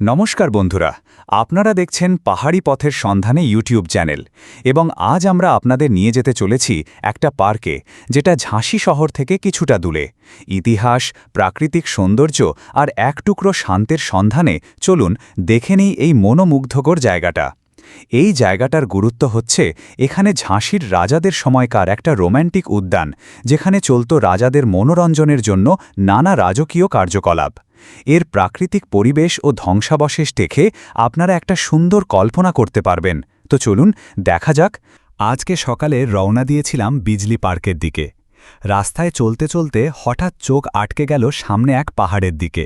নমস্কার বন্ধুরা, আপনারা দেখছেন পাহাড়ি পথের সন্ধানে ইউটিউব চ্যানেল এবং আজ আমরা আপনাদের নিয়ে যেতে চলেছি একটা পার্কে যেটা ঝাঁসি শহর থেকে কিছুটা দূরে। ইতিহাস, প্রাকৃতিক সৌন্দর্য আর এক টুকরো শান্তের সন্ধানে চলুন দেখে নিই এই মনোমুগ্ধকর জায়গাটা। এই জায়গাটার গুরুত্ব হচ্ছে এখানে ঝাঁসির রাজাদের সময়কার একটা রোম্যান্টিক উদ্যান, যেখানে চলত রাজাদের মনোরঞ্জনের জন্য নানা রাজকীয় কার্যকলাপ। এর প্রাকৃতিক পরিবেশ ও ধ্বংসাবশেষ দেখে আপনারা একটা সুন্দর কল্পনা করতে পারবেন। তো চলুন, দেখা যাক। আজকে সকালে রওনা দিয়েছিলাম বিজলি পার্কের দিকে। রাস্তায় চলতে চলতে হঠাৎ চোখ আটকে গেল সামনে এক পাহাড়ের দিকে।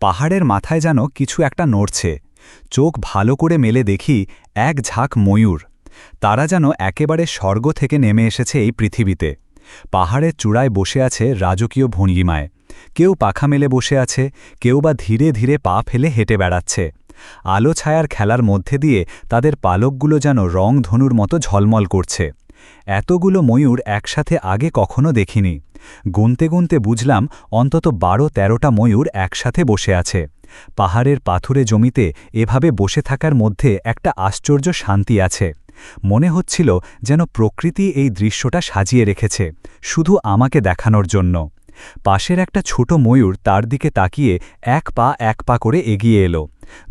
পাহাড়ের মাথায় যেন কিছু একটা নড়ছে। চোখ ভালো করে মেলে দেখি এক ঝাঁক ময়ূর। তারা যেন একেবারে স্বর্গ থেকে নেমে এসেছে এই পৃথিবীতে। পাহাড়ের চূড়ায় বসে আছে রাজকীয় ভঙ্গিমায়। কেউ পাখা মেলে বসে আছে, কেউ বা ধীরে ধীরে পা ফেলে হেঁটে বেড়াচ্ছে। আলো ছায়ার খেলার মধ্যে দিয়ে তাদের পালকগুলো যেন রং ধনুর মতো ঝলমল করছে। এতগুলো ময়ূর একসাথে আগে কখনো দেখিনি। গুনতে গুনতে বুঝলাম অন্তত বারো তেরোটা ময়ূর একসাথে বসে আছে। পাহাড়ের পাথুরে জমিতে এভাবে বসে থাকার মধ্যে একটা আশ্চর্য শান্তি আছে। মনে হচ্ছিল যেন প্রকৃতি এই দৃশ্যটা সাজিয়ে রেখেছে, শুধু আমাকে দেখানোর জন্য। পাশের একটা ছোট ময়ূর তার দিকে তাকিয়ে এক পা এক পা করে এগিয়ে এলো।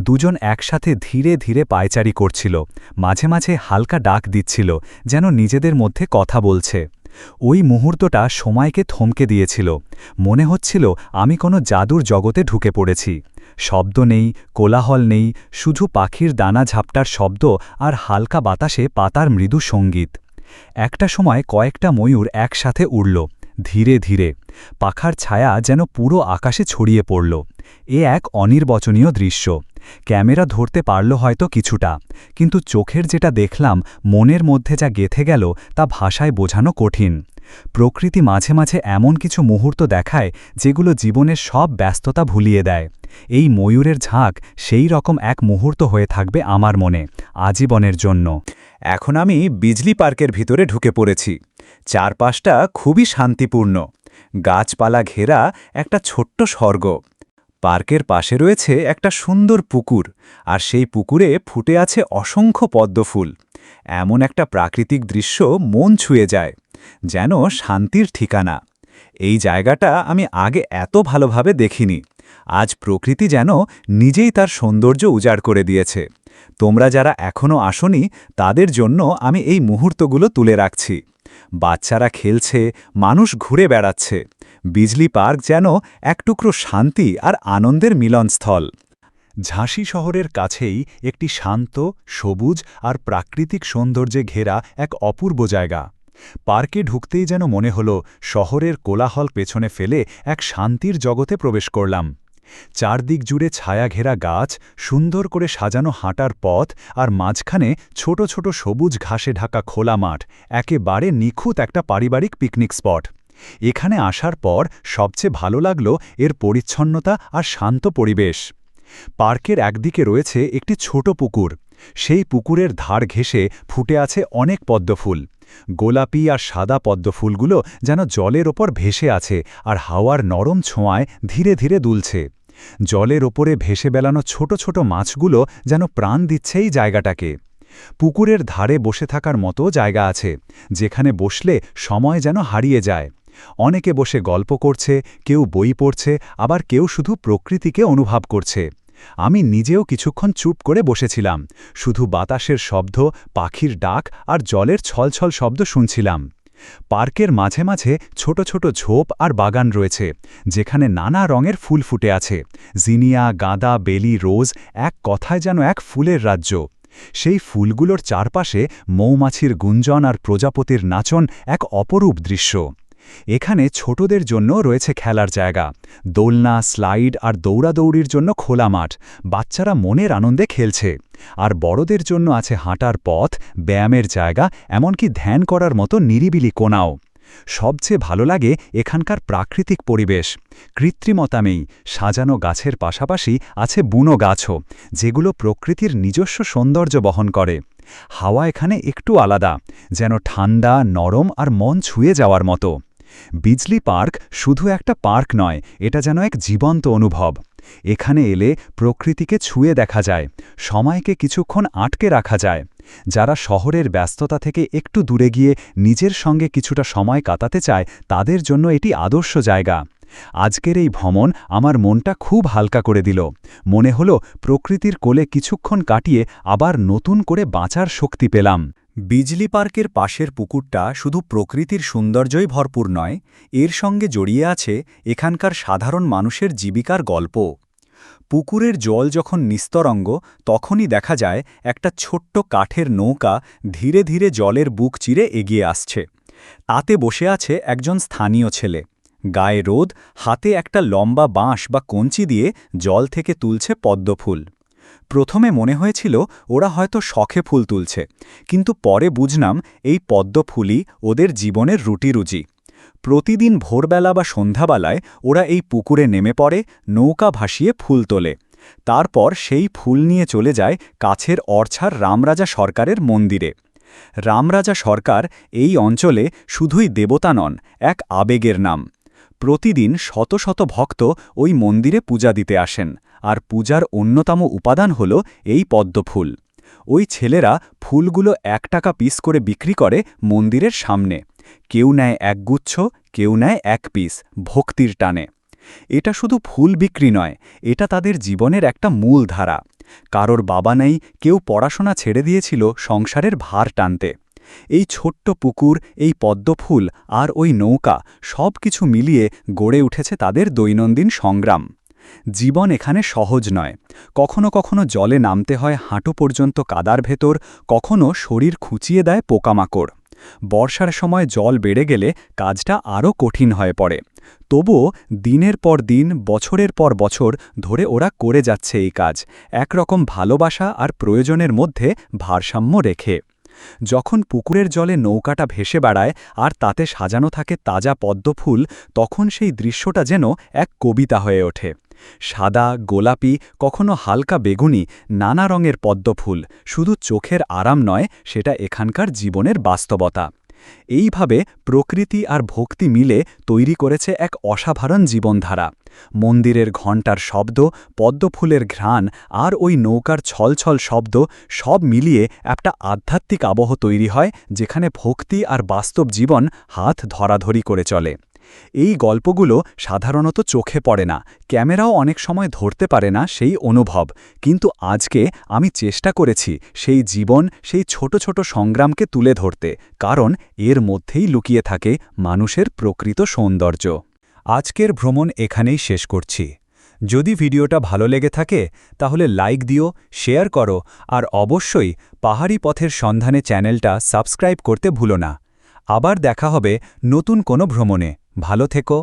দুজন একসাথে ধীরে ধীরে পায়চারি করছিল। মাঝে মাঝে হালকা ডাক দিচ্ছিল, যেন নিজেদের মধ্যে কথা বলছে। ওই মুহূর্তটা সময়কে থমকে দিয়েছিল। মনে হচ্ছিল, আমি কোনো জাদুর জগতে ঢুকে পড়েছি। শব্দ নেই, কোলাহল নেই, শুধু পাখির দানা ঝাপটার শব্দ আর হালকা বাতাসে পাতার মৃদু সংগীত। একটা সময় কয়েকটা ময়ূর একসাথে উড়ল। ধীরে ধীরে। পাখার ছায়া যেন পুরো আকাশে ছড়িয়ে পড়ল। এ এক অনির্বচনীয় দৃশ্য। ক্যামেরা ধরতে পারল হয়তো কিছুটা। কিন্তু চোখের যেটা দেখলাম, মনের মধ্যে যা গেথে গেল, তা ভাষায় বোঝানো কঠিন। প্রকৃতি মাঝে মাঝে এমন কিছু মুহূর্ত দেখায়, যেগুলো জীবনের সব ব্যস্ততা ভুলিয়ে দেয়। এই ময়ূরের ঝাঁক সেই রকম এক মুহূর্ত হয়ে থাকবে আমার মনে, আজীবনের জন্য। এখন আমি বিজলি পার্কের ভিতরে ঢুকে পড়েছি। চারপাশটা খুবই শান্তিপূর্ণ। গাছপালা ঘেরা একটা ছোট্ট স্বর্গ। পার্কের পাশে রয়েছে একটা সুন্দর পুকুর, আর সেই পুকুরে ফুটে আছে অসংখ্য পদ্মফুল। এমন একটা প্রাকৃতিক দৃশ্য মন ছুঁয়ে যায়, যেন শান্তির ঠিকানা। এই জায়গাটা আমি আগে এত ভালোভাবে দেখিনি। আজ প্রকৃতি যেন নিজেই তার সৌন্দর্য উজাড় করে দিয়েছে। তোমরা যারা এখনও আসনি, তাদের জন্য আমি এই মুহূর্তগুলো তুলে রাখছি। বাচ্চারা খেলছে, মানুষ ঘুরে বেড়াচ্ছে। বিজলি পার্ক যেন এক টুকরো শান্তি আর আনন্দের মিলনস্থল। ঝাঁসি শহরের কাছেই একটি শান্ত, সবুজ আর প্রাকৃতিক সৌন্দর্যে ঘেরা এক অপূর্ব জায়গা। পার্কে ঢুকতেই যেন মনে হল, শহরের কোলাহল পেছনে ফেলে এক শান্তির জগতে প্রবেশ করলাম। চারদিক জুড়ে ছায়া ঘেরা গাছ সুন্দর করে সাজানো হাঁটার পথ আর মাঝখানে ছোট ছোট সবুজ ঘাসে ঢাকা খোলা মাঠ, একেবারে নিখুঁত একটা পারিবারিক পিকনিক স্পট। এখানে আসার পর সবচেয়ে ভালো লাগল এর পরিচ্ছন্নতা আর শান্ত পরিবেশ। পার্কের একদিকে রয়েছে একটি ছোট পুকুর, সেই পুকুরের ধার ঘেঁষে ফুটে আছে অনেক পদ্মফুল। গোলাপি আর সাদা পদ্মফুলগুলো যেন জলের ওপর ভেসে আছে আর হাওয়ার নরম ছোঁয়ায় ধীরে ধীরে দুলছে। জলের ওপরে ভেসে বেলানো ছোট ছোট মাছগুলো যেন প্রাণ দিচ্ছে এই জায়গাটাকে। পুকুরের ধারে বসে থাকার মতো জায়গা আছে, যেখানে বসলে সময় যেন হারিয়ে যায়। অনেকে বসে গল্প করছে, কেউ বই পড়ছে, আবার কেউ শুধু প্রকৃতিকে অনুভব করছে। আমি নিজেও কিছুক্ষণ চুপ করে বসেছিলাম, শুধু বাতাসের শব্দ, পাখির ডাক আর জলের ছলছল শব্দ শুনছিলাম। পার্কের মাঝে মাঝে ছোট ছোট ঝোপ আর বাগান রয়েছে, যেখানে নানা রঙের ফুল ফুটে আছে। জিনিয়া, গাঁদা, বেলি, রোজ এক কথায় যেন এক ফুলের রাজ্য। সেই ফুলগুলোর চারপাশে মৌমাছির গুঞ্জন আর প্রজাপতির নাচন এক অপরূপ দৃশ্য। এখানে ছোটদের জন্য রয়েছে খেলার জায়গা। দোলনা, স্লাইড আর দৌড়াদৌড়ির জন্য খোলা মাঠ। বাচ্চারা মনের আনন্দে খেলছে। আর বড়দের জন্য আছে হাঁটার পথ, ব্যায়ামের জায়গা, এমনকি ধ্যান করার মতো নিরিবিলি কোনাও সবচেয়ে ভালো লাগে এখানকার প্রাকৃতিক পরিবেশ। কৃত্রিমতা কৃত্রিমতামেই সাজানো গাছের পাশাপাশি আছে বুনো গাছও, যেগুলো প্রকৃতির নিজস্ব সৌন্দর্য বহন করে। হাওয়া এখানে একটু আলাদা, যেন ঠান্ডা, নরম আর মন ছুঁয়ে যাওয়ার মতো। বিজলি পার্ক শুধু একটা পার্ক নয়, এটা যেন এক জীবন্ত অনুভব। এখানে এলে প্রকৃতিকে ছুঁয়ে দেখা যায়, সময়কে কিছুক্ষণ আটকে রাখা যায়। যারা শহরের ব্যস্ততা থেকে একটু দূরে গিয়ে নিজের সঙ্গে কিছুটা সময় কাটাতে চায়, তাদের জন্য এটি আদর্শ জায়গা। আজকের এই ভ্রমণ আমার মনটা খুব হালকা করে দিল। মনে হলো প্রকৃতির কোলে কিছুক্ষণ কাটিয়ে আবার নতুন করে বাঁচার শক্তি পেলাম। বিজলি পার্কের পাশের পুকুরটা শুধু প্রকৃতির সৌন্দর্যই ভরপুর নয়, এর সঙ্গে জড়িয়ে আছে এখানকার সাধারণ মানুষের জীবিকার গল্প। পুকুরের জল যখন নিস্তরঙ্গ, তখনই দেখা যায় একটা ছোট্ট কাঠের নৌকা ধীরে ধীরে জলের বুক চিরে এগিয়ে আসছে। তাতে বসে আছে একজন স্থানীয় ছেলে। গায়ে রোদ, হাতে একটা লম্বা বাঁশ বা কঞ্চি দিয়ে জল থেকে তুলছে পদ্মফুল। প্রথমে মনে হয়েছিল ওরা হয়তো শখে ফুল তুলছে, কিন্তু পরে বুঝলাম এই পদ্মফুলই ওদের জীবনের রুটিরুজি। প্রতিদিন ভোরবেলা বা সন্ধ্যাবেলায় ওরা এই পুকুরে নেমে পড়ে, নৌকা ভাসিয়ে ফুল তোলে। তারপর সেই ফুল নিয়ে চলে যায় কাছের অর্ছার রামরাজা সরকারের মন্দিরে। রামরাজা সরকার এই অঞ্চলে শুধুই দেবতা নন, এক আবেগের নাম। প্রতিদিন শত শত ভক্ত ওই মন্দিরে পূজা দিতে আসেন, আর পূজার অন্যতম উপাদান হল এই পদ্মফুল। ওই ছেলেরা ফুলগুলো এক টাকা পিস করে বিক্রি করে মন্দিরের সামনে। কেউ নেয় এক গুচ্ছ, কেউ নেয় এক পিস, ভক্তির টানে। এটা শুধু ফুল বিক্রি নয়, এটা তাদের জীবনের একটা মূল ধারা কারোর বাবা নেই, কেউ পড়াশোনা ছেড়ে দিয়েছিল সংসারের ভার টানতে। এই ছোট্ট পুকুর, এই পদ্মফুল আর ওই নৌকা সব কিছু মিলিয়ে গড়ে উঠেছে তাদের দৈনন্দিন সংগ্রাম। জীবন এখানে সহজ নয়। কখনো কখনো জলে নামতে হয় হাঁটু পর্যন্ত কাদার ভেতর, কখনো শরীর খুঁচিয়ে দেয় পোকামাকড়। বর্ষার সময় জল বেড়ে গেলে কাজটা আরও কঠিন হয়ে পড়ে। তবুও দিনের পর দিন, বছরের পর বছর ধরে ওরা করে যাচ্ছে এই কাজ। একরকম ভালোবাসা আর প্রয়োজনের মধ্যে ভারসাম্য রেখে। যখন পুকুরের জলে নৌকাটা ভেসে বেড়ায় আর তাতে সাজানো থাকে তাজা পদ্মফুল, তখন সেই দৃশ্যটা যেন এক কবিতা হয়ে ওঠে। সাদা, গোলাপি, কখনো হালকা বেগুনি, নানা রঙের পদ্মফুল, শুধু চোখের আরাম নয়, সেটা এখানকার জীবনের বাস্তবতা। এইভাবে প্রকৃতি আর ভক্তি মিলে তৈরি করেছে এক অসাধারণ জীবনধারা। মন্দিরের ঘণ্টার শব্দ, পদ্মফুলের ঘ্রাণ আর ওই নৌকার ছলছল শব্দ সব মিলিয়ে একটা আধ্যাত্মিক আবহ তৈরি হয়, যেখানে ভক্তি আর বাস্তব জীবন হাত ধরাধরি করে চলে। এই গল্পগুলো সাধারণত চোখে পড়ে না, ক্যামেরাও অনেক সময় ধরতে পারে না সেই অনুভব, কিন্তু আজকে আমি চেষ্টা করেছি সেই জীবন, সেই ছোট ছোট সংগ্রামকে তুলে ধরতে, কারণ এর মধ্যেই লুকিয়ে থাকে মানুষের প্রকৃত সৌন্দর্য। আজকের ভ্রমণ এখানেই শেষ করছি। যদি ভিডিওটা ভালো লেগে থাকে, তাহলে লাইক দিও, শেয়ার করো, আর অবশ্যই পাহাড়ি পথের সন্ধানে চ্যানেলটা সাবস্ক্রাইব করতে ভুলো না। আবার দেখা হবে নতুন কোনো ভ্রমণে। ভালো থেকো।